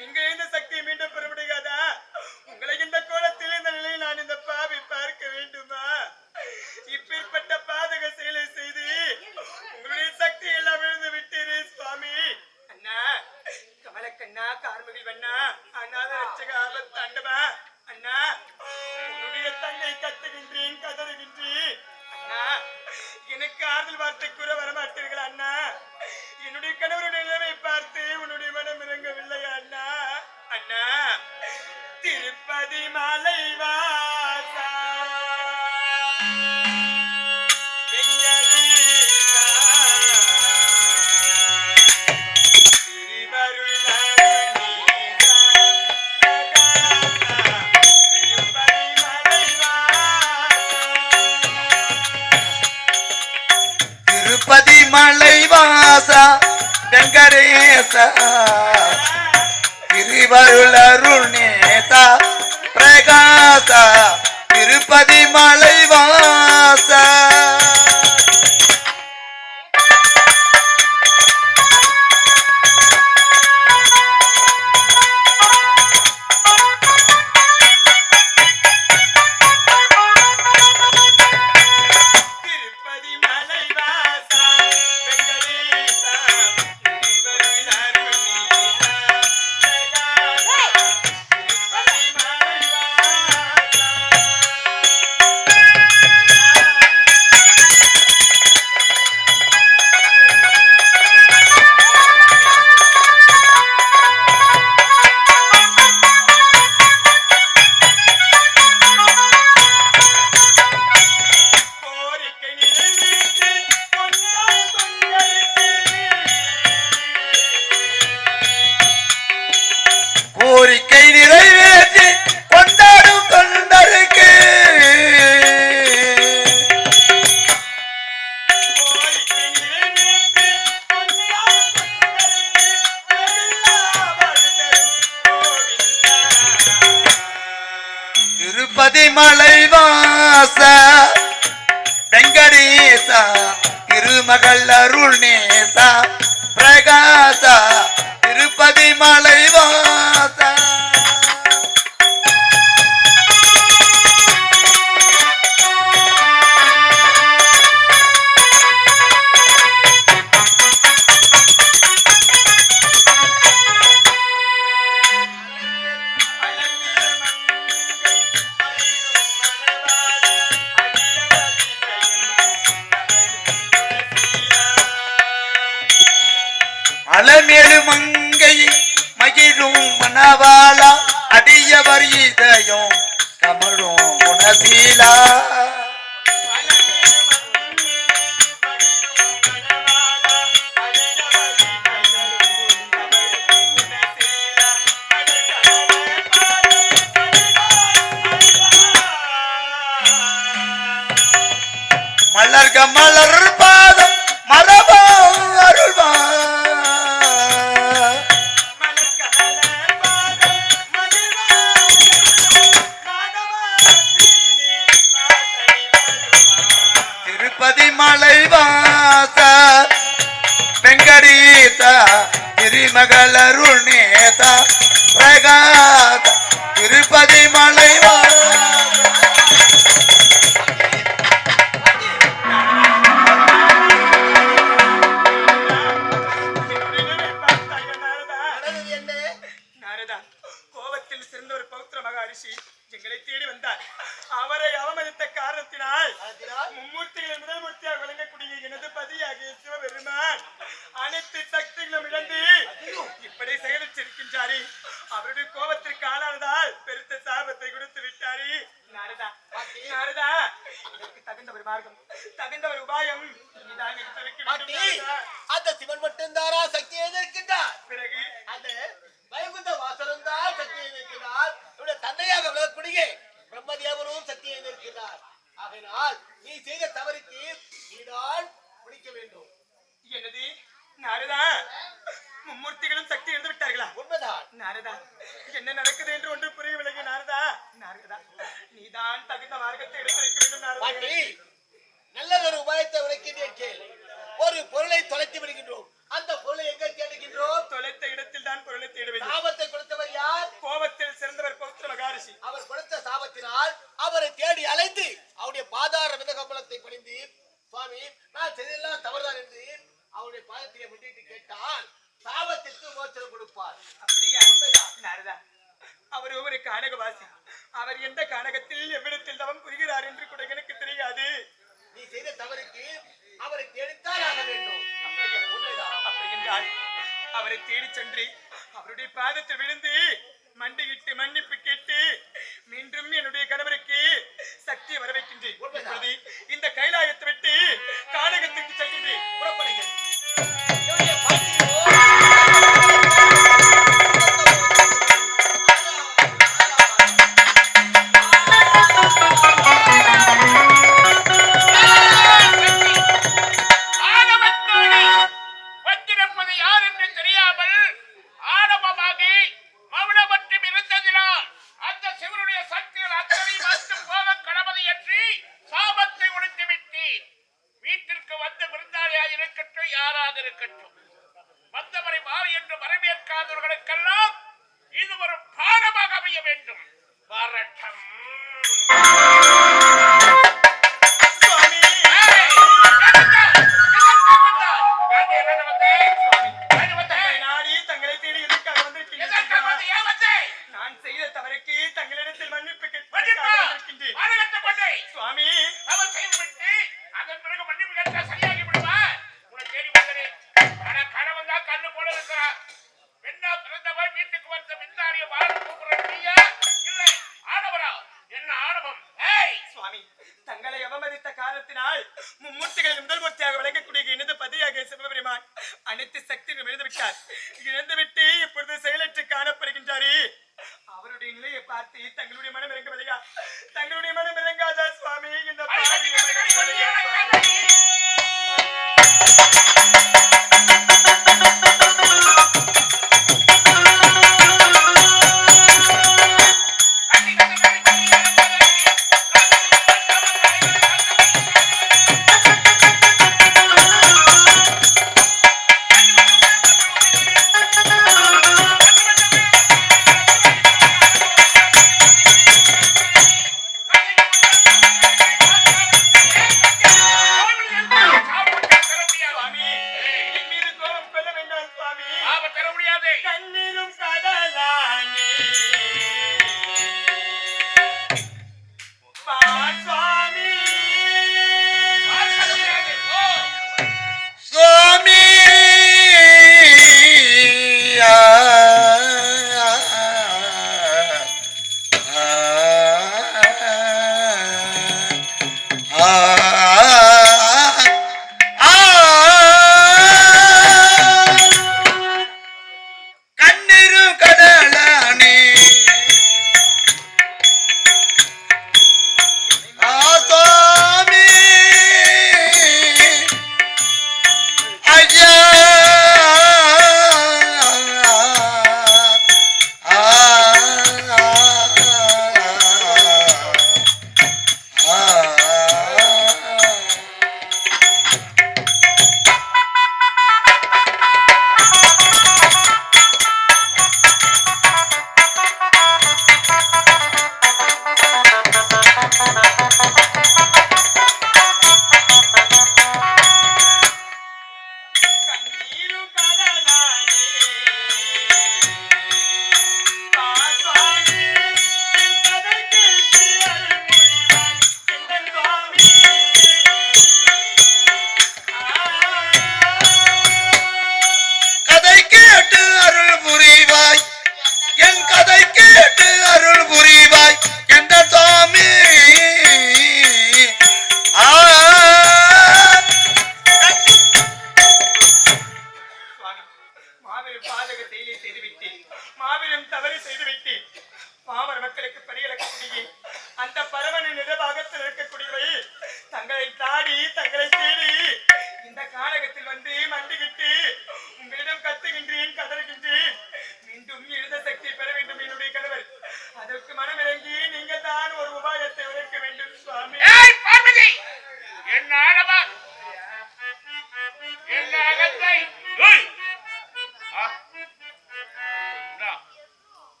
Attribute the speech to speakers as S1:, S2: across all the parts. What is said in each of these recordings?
S1: நீங்க இந்த சக்தியை மீண்டும் பெற முடியாதா உங்களை இந்த கோலத்தில் இந்த நிலையில் நான் இந்த பாவி பார்க்க வேண்டுமா? இப்பேற்பட்ட பாதக செயலை செய்து உங்களுடைய சக்தி எல்லாம் இழந்து விட்டீரே சுவாமி. அண்ணா கமலக்கண்ணா கார்மகில் வண்ணா அண்ணாத ரட்சக ஆபத்தாண்டவா அண்ணா உன்னுடைய தன்னை கத்துகின்றேன் கதறுகின்றேன். அண்ணா எனக்கு ஆறுதல் வார்த்தை கூற வரமாட்டீர்கள் அண்ணா. என்னுடைய கணவருடைய நிலைமை பார்த்து உன்னுடைய மனம் இறங்கவில்லையா அண்ணா. அண்ணா திருப்பதி மலை
S2: வெங்கடேச திருவருளருள் நேசா பிரகாசா திருப்பதி மலை மதிமலை மலை வாச. வெங்கடேசா திருமகள் அருள் நேசா பிரகாசா திருப்பதி மலை வாசா. அலமேடு மங்கை மகிழும் மணவாளா அடியவர் இதயம் கமழும் குணசீலா. திருப்பதி மலை வாச வெங்கடீதா திருமகள் அருள் பிரகாத திருப்பதி மலை வாச
S1: கோபத்தில் சிறந்த ஒரு பௌத்திர மகாரிஷி எங்களை தேடி வந்தார் அவரை அவமதித்த காரணத்தினால்
S3: அதனால்
S1: மும்மூர்த்திகளின் முதல் மூர்த்தியாக விளங்கக்கூடிய எனது பதியாகிய சிவபெருமான் அனைத்து சக்திகளும் இழந்து இப்படி செயலிச்சிருக்கின்றாரே அவருடைய கோபத்திற்கு ஆளானதால் பெருத்த சாபத்தை கொடுத்து விட்டாரே நாரதா. நாரதா. இதற்கு தகுந்த ஒரு மார்க்கம் தகுந்த ஒரு உபாயம்.
S3: அந்த சிவன் சக்தியை
S1: பிறகு?
S3: அந்த வைகுந்த வாசலும் தான் சக்தியை எதிர்க்கிறார் இவருடைய தந்தையாக சக்தியை ஆகையினால் நீ செய்த தவறுக்கு நீதான் முடிக்க வேண்டும்.
S1: என்னது? நாரதா. மும்மூர்த்திகளும் சக்தி இழந்து விட்டார்களா?
S3: உண்மைதான்.
S1: நாரதா என்ன நடக்குது என்று ஒன்று புரியவில்லை நாரதா. நாரதா. நீதான் தகுந்த மார்க்கத்தை
S3: நல்ல ஒரு உபாயத்தை உரைக்கின்றே கேள். ஒரு பொருளை தொலைத்து விடுகின்றோம். அந்த பொருளை எங்க தேடுகின்றோம்?
S1: தொலைத்த இடத்தில் தான் பொருளை தேடுவேன்.
S3: சாபத்தை கொடுத்தவர் யார்?
S1: கோபத்தில் சிறந்தவர் பௌத்திர மகாரிஷி.
S3: அவர் கொடுத்த சாபத்தினால் அவரை தேடி அலைந்து அவருடைய பாதார விதகபலத்தை பணிந்து சுவாமி நான் செய்தெல்லாம் தவறுதான் என்று அவருடைய பாதத்தை முன்னிட்டு கேட்டால் சாபத்திற்கு மோச்சனம் கொடுப்பார்.
S1: அப்படியா?
S3: உண்மைதான்.
S1: அவரு ஒரு கனகவாசி. அவர் எந்த கானகத்தில் எவ்விடத்தில் தவம் புரிகிறார் என்று கூட எனக்கு தெரியாது.
S3: நீ செய்த தவறுக்கு அவரை தேடித்தான் ஆக வேண்டும்.
S1: அப்படி என்றால் அவரை தேடி சென்று அவருடைய பாதத்தில் விழுந்து மண்டியிட்டு மன்னிப்பு கேட்டு மீண்டும் என்னுடைய கணவருக்கு சக்தி வர வைக்கின்றேன் இந்த கைலாயத்தை விட்டு கானகத்திற்கு செல்கின்றேன்.
S3: புறப்படுகிறேன்
S4: இருந்திருக்கட்டும் வந்தவரை மாறி என்று வரவேற்காதவர்களுக்கெல்லாம் இது ஒரு பாடமாக அமைய வேண்டும். பாராட்டம்
S1: தங்களை அவமதித்த காரணத்தினால் மும்மூர்த்திகளில் முதல் மூர்த்தியாக விளங்கக்கூடிய இணைந்த பதியாக சிவபெருமான் அனைத்து சக்திகளும் இழந்துவிட்டார் இழந்துவிட்டு இப்பொழுது செயலற்று காணப்படுகின்றாரே. அவருடைய நிலையை பார்த்து தங்களுடைய மனம் இறங்குவதையா தங்களுடைய மனம் இறங்காதா சுவாமி? இந்த பாரிய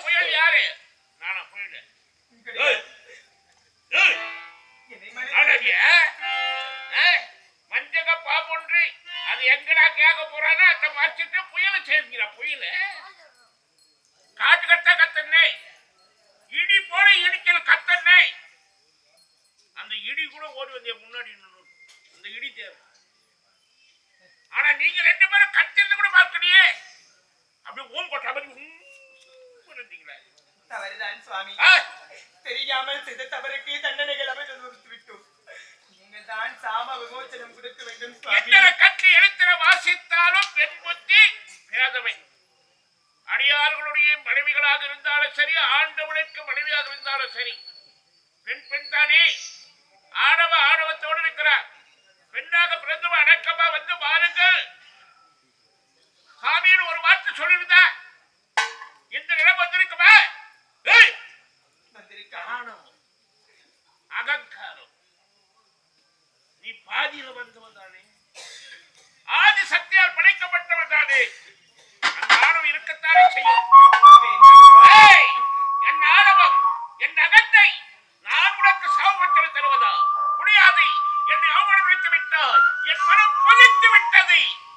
S4: புயல் யாரு? நானா புயல். மஞ்சக பாம்பொன்று அது எங்கடா கேட்க போறானா அந்த மறைச்சிட்டு புயல சேர்க்கிறா புயல. காட்டு கத்த கத்தனை இடி போல இடிச்சல் கத்தனை அந்த இடி கூட ஓடி வந்தே முன்னாடி அந்த இடி தேவை. ஆனா நீங்க ரெண்டு பேரும் கத்திருந்து கூட பார்க்கலையே. அப்படியே ஓம் கொட்டா மாதிரி உம் இருந்தீங்களே.
S1: தவறுதான் சுவாமி. தெரியாமல் செய்த தவறுக்கு தண்டனைகள் விட்டோம் நீங்கள் தான் சாம விமோச்சனம் கொடுக்க வேண்டும் சுவாமி.
S4: எழுத்திர வாசித்தாலும் பெண் புத்தி அடியார்களுடைய மனைவிகளாக இருந்தாலும் சரி ஆண்டவனுக்கு மனைவியாக இருந்தாலும் சரி பெண் பெண் தானே. ஆணவ ஆணவத்தோடு இருக்கிறார். பெண்ணாக பிறந்தவ அடக்கமா வந்து பாருங்கள் சாமியின் ஒரு வார்த்தை சொல்லிருந்தா இந்த நிலம் வந்திருக்குமா.
S1: வந்திருக்கான்
S4: அகங்காரம்.